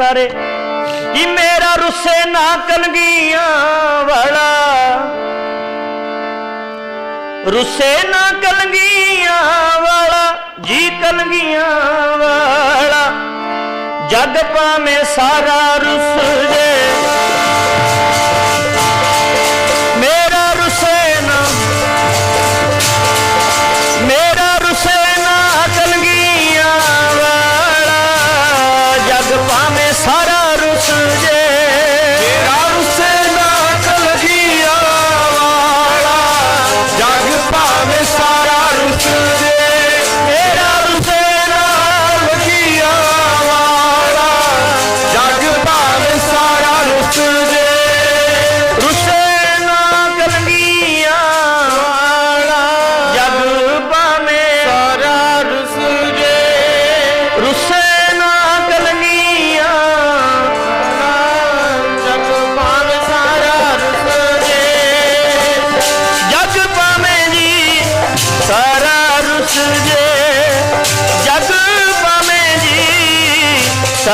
ਸਾਰੇ ਕਿ ਮੇਰਾ ਰੁੱਸੇ ਨਾ ਕਲਗੀਆਂ ਵਾਲਾ। ਰੁੱਸੇ ਨਾ ਕਲਗੀਆਂ ਵਾਲਾ, ਜੀ ਕਲਗੀਆਂ ਵਾਲਾ। ਜਗ ਪਾਵੇਂ ਸਾਰਾ ਰੁੱਸ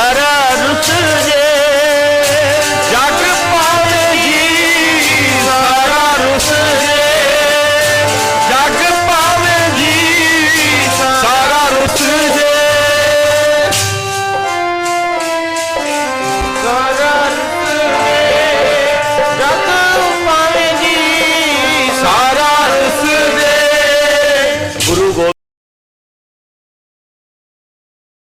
Para